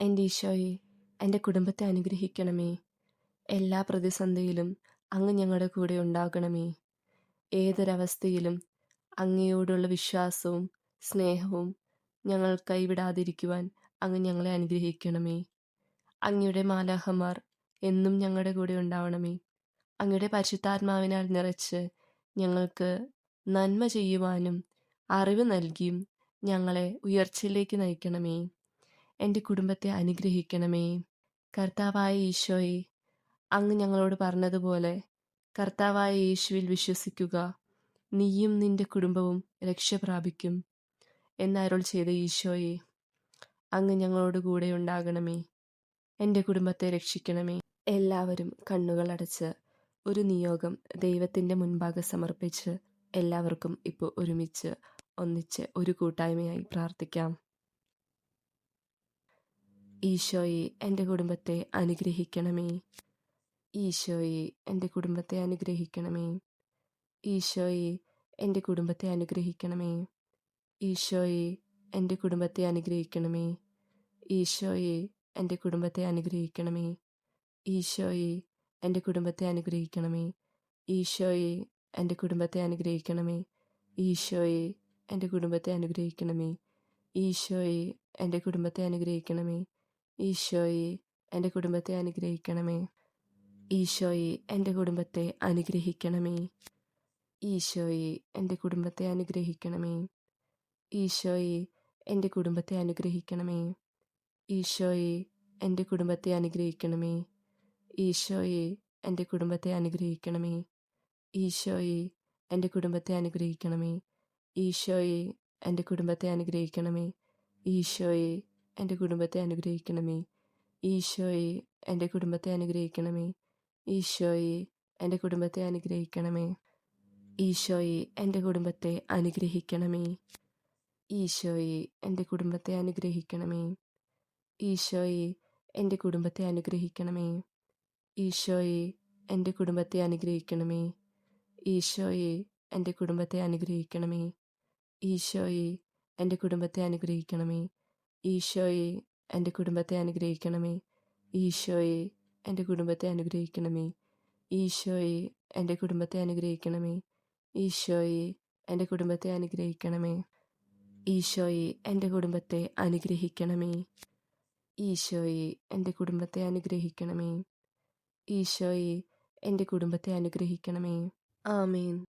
എന്റെ ഈശോയെ എന്റെ കുടുംബത്തെ അനുഗ്രഹിക്കണമേ. എല്ലാ പ്രതിസന്ധിയിലും അങ്ങ് ഞങ്ങളുടെ കൂടെ ഉണ്ടാകണമേ. ഏതൊരവസ്ഥയിലും അങ്ങയോടുള്ള വിശ്വാസവും സ്നേഹവും ഞങ്ങൾ കൈവിടാതിരിക്കുവാൻ അങ്ങ് ഞങ്ങളെ അനുഗ്രഹിക്കണമേ. അങ്ങയുടെ മാലാഹമാർ എന്നും ഞങ്ങളുടെ കൂടെ ഉണ്ടാവണമേ. അങ്ങയുടെ പരിശുദ്ധാത്മാവിനാൽ നിറച്ച് ഞങ്ങൾക്ക് നന്മ ചെയ്യുവാനും അറിവ് നൽകിയും ഞങ്ങളെ ഉയർച്ചയിലേക്ക് നയിക്കണമേ. എന്റെ കുടുംബത്തെ അനുഗ്രഹിക്കണമേ. കർത്താവായ ഈശോയെ അങ്ങ് ഞങ്ങളോട് പറഞ്ഞതുപോലെ കർത്താവായ യേശുവിൽ വിശ്വസിക്കുക. നീയും നിന്റെ കുടുംബവും രക്ഷ പ്രാപിക്കും ചെയ്ത ഈശോയെ അങ്ങ് ഞങ്ങളോട് കൂടെ ഉണ്ടാകണമേ. എന്റെ കുടുംബത്തെ രക്ഷിക്കണമേ. എല്ലാവരും കണ്ണുകൾ അടച്ച് ഒരു നിയോഗം ദൈവത്തിന്റെ മുൻപാകെ സമർപ്പിച്ച് എല്ലാവർക്കും ഇപ്പോൾ ഒരുമിച്ച് ഒന്നിച്ച് ഒരു കൂട്ടായ്മയായി പ്രാർത്ഥിക്കാം. ഈശോയെ എന്റെ കുടുംബത്തെ അനുഗ്രഹിക്കണമേ. ഈശോയെ എന്റെ കുടുംബത്തെ അനുഗ്രഹിക്കണമേ. ഈശോയെ എന്റെ കുടുംബത്തെ അനുഗ്രഹിക്കണമേ. ഈശോയെ എന്റെ കുടുംബത്തെ അനുഗ്രഹിക്കണമേ. ഈശോയെ എന്റെ കുടുംബത്തെ അനുഗ്രഹിക്കണമേ. ഈശോയെ എന്റെ കുടുംബത്തെ അനുഗ്രഹിക്കണമേ. ഈശോയെ എന്റെ കുടുംബത്തെ അനുഗ്രഹിക്കണമേ. ഈശോയെ എന്റെ കുടുംബത്തെ അനുഗ്രഹിക്കണമേ. ഈശോയെ എന്റെ കുടുംബത്തെ അനുഗ്രഹിക്കണമേ. ഈശോയെ എന്റെ കുടുംബത്തെ അനുഗ്രഹിക്കണമേ. ഈശോയെ എന്റെ കുടുംബത്തെ അനുഗ്രഹിക്കണമേ. ഈശോയെ എന്റെ കുടുംബത്തെ അനുഗ്രഹിക്കണമേ. ഈശോയെ എന്റെ കുടുംബത്തെ അനുഗ്രഹിക്കണമേ. ഈശോയെ എന്റെ കുടുംബത്തെ അനുഗ്രഹിക്കണമേ. ഈശോയെ എന്റെ കുടുംബത്തെ അനുഗ്രഹിക്കണമേ. ഈശോയെ എന്റെ കുടുംബത്തെ അനുഗ്രഹിക്കണമേ. ഈശോയെ എന്റെ കുടുംബത്തെ അനുഗ്രഹിക്കണമേ. ഈശോയെ എന്റെ കുടുംബത്തെ അനുഗ്രഹിക്കണമേ. ഈശോയെ എന്റെ കുടുംബത്തെ അനുഗ്രഹിക്കണമേ. ഈശോയെ എന്റെ കുടുംബത്തെ അനുഗ്രഹിക്കണമേ. ഈശോയെ എന്റെ കുടുംബത്തെ അനുഗ്രഹിക്കണമേ. ഈശോയെ എന്റെ കുടുംബത്തെ അനുഗ്രഹിക്കണമേ. ഈശോയെ എന്റെ കുടുംബത്തെ അനുഗ്രഹിക്കണമേ. ഈശോയെ എന്റെ കുടുംബത്തെ അനുഗ്രഹിക്കണമേ. ഈശോയെ എന്റെ കുടുംബത്തെ അനുഗ്രഹിക്കണമേ. ഈശോയെ എന്റെ കുടുംബത്തെ അനുഗ്രഹിക്കണമേ. ഈശോയെ എന്റെ കുടുംബത്തെ അനുഗ്രഹിക്കണമേ. ഈശോയെ എന്റെ കുടുംബത്തെ അനുഗ്രഹിക്കണമേ. ഈശോയെ എന്റെ കുടുംബത്തെ അനുഗ്രഹിക്കണമേ. ഈശോയെ എന്റെ കുടുംബത്തെ അനുഗ്രഹിക്കണമേ. ഈശോയെ എന്റെ കുടുംബത്തെ അനുഗ്രഹിക്കണമേ. ഈശോയെ എന്റെ കുടുംബത്തെ അനുഗ്രഹിക്കണമേ. ഈശോയെ എന്റെ കുടുംബത്തെ അനുഗ്രഹിക്കണമേ. ആമേൻ.